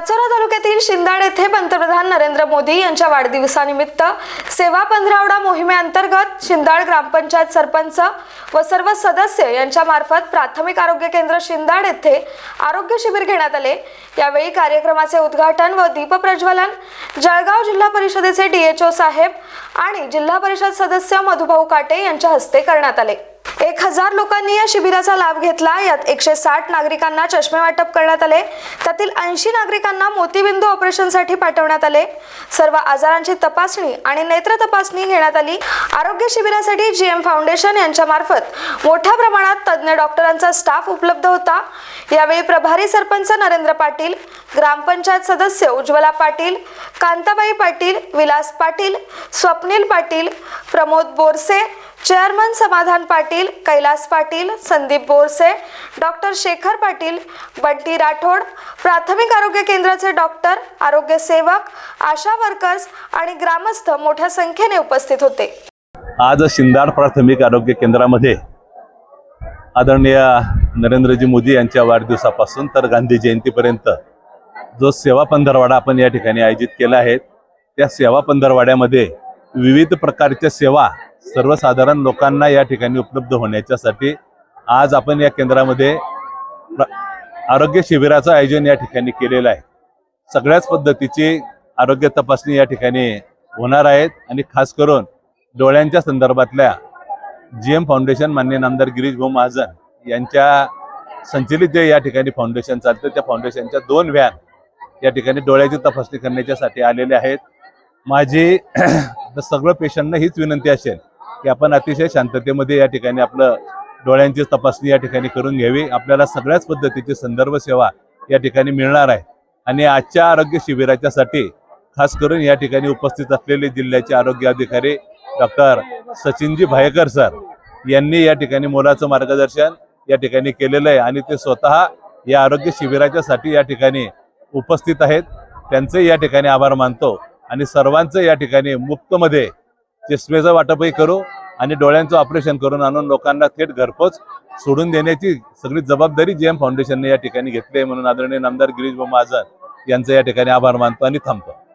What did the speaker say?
पाचोरा तालुक्यातील शिंदाड येथे पंतप्रधान नरेंद्र मोदी यांच्या वाढदिवसानिमित्त सेवा पंधरावडा मोहिमेअंतर्गत शिंदाड ग्रामपंचायत सरपंच व सर्व सदस्य यांच्या मार्फत प्राथमिक आरोग्य केंद्र शिंदाड येथे आरोग्य शिबिर घेण्यात आले. यावेळी कार्यक्रमाचे उद्घाटन व दीपप्रज्वलन जळगाव जिल्हा परिषदेचे डीएचओ साहेब आणि जिल्हा परिषद सदस्य मधुभाऊ काटे यांच्या हस्ते करण्यात आले. एक हजार लोकांनी या शिबिराचा लाभ घेतला. यात एकशे साठ नागरिकांना चष्मे वाटप करण्यात आले. त्यातील ऐंशी नागरिकांना मोतीबिंदू ऑपरेशनसाठी पाठवण्यात आले. सर्व आजारांची तपासणी आणि नेत्र तपासणी घेण्यात आली. आरोग्य शिबिरासाठी जी एम फाउंडेशन यांच्या मार्फत मोठ्या प्रमाणात तज्ज्ञ डॉक्टरांचा स्टाफ उपलब्ध होता. यावेळी प्रभारी सरपंच नरेंद्र पाटील ग्रामपंचायत सदस्य उज्ज्वला पाटील कांताबाई पाटील विलास पाटील स्वप्नील पाटील प्रमोद बोरसे चेअरमन समाधान पाटील कैलास पाटील संदीप बोरसे डॉक्टर शेखर पाटील बंटी राठोड प्राथमिक आरोग्य केंद्राचे डॉक्टर आरोग्य सेवक आशा वर्कर्स आणि ग्रामस्थ मोठ्या संख्येने उपस्थित होते. आज शिंदाड प्राथमिक आरोग्य केंद्रामध्ये आदरणीय नरेंद्रजी मोदी यांच्या वाढदिवसापासून तर गांधी जयंतीपर्यंत जो सेवा पंधरवाडा आपण या ठिकाणी आयोजित केला आहे त्या सेवा पंधरवाड्यामध्ये विविध प्रकारच्या सेवा सर्वसाधारण लोकांना या ठिकाणी उपलब्ध होण्याच्यासाठी आज आपण या केंद्रामध्ये आरोग्य शिबिराचं आयोजन या ठिकाणी केलेलं आहे. सगळ्याच पद्धतीची आरोग्य तपासणी या ठिकाणी होणार आहेत आणि खास करून डोळ्यांच्या संदर्भातल्या जी एम फाउंडेशन मान्य नामदार गिरीश भाऊ महाजन यांच्या संचलित जे या ठिकाणी फाउंडेशन चालतं त्या फाउंडेशनच्या दोन व्हॅन या ठिकाणी डोळ्याची तपासणी करण्याच्यासाठी आलेले आहेत. माझी तर सगळं पेशंटना हीच विनंती असेल की आपण अतिशय शांततेमध्ये या ठिकाणी आपलं डोळ्यांची तपासणी या ठिकाणी करून घ्यावी. आपल्याला सगळ्याच पद्धतीची संदर्भ सेवा या ठिकाणी मिळणार आहे. आणि आजच्या आरोग्य शिबिराच्यासाठी खास करून या ठिकाणी उपस्थित असलेले जिल्ह्याचे आरोग्य अधिकारी डॉक्टर सचिनजी भायकर सर यांनी या ठिकाणी मोलाचं मार्गदर्शन या ठिकाणी केलेलं आहे. आणि ते स्वतः या आरोग्य शिबिराच्यासाठी या ठिकाणी उपस्थित आहेत. त्यांचे या ठिकाणी आभार मानतो. आणि सर्वांचं या ठिकाणी मुक्तमध्ये चष्मेचं वाटपही करू आणि डोळ्यांचं ऑपरेशन करून आणून लोकांना थेट घरपोच सोडून देण्याची सगळी जबाबदारी जी एम फाउंडेशनने या ठिकाणी घेतली आहे म्हणून आदरणीय नामदार गिरीश महाजन यांचं या ठिकाणी आभार मानतो आणि थांबतो.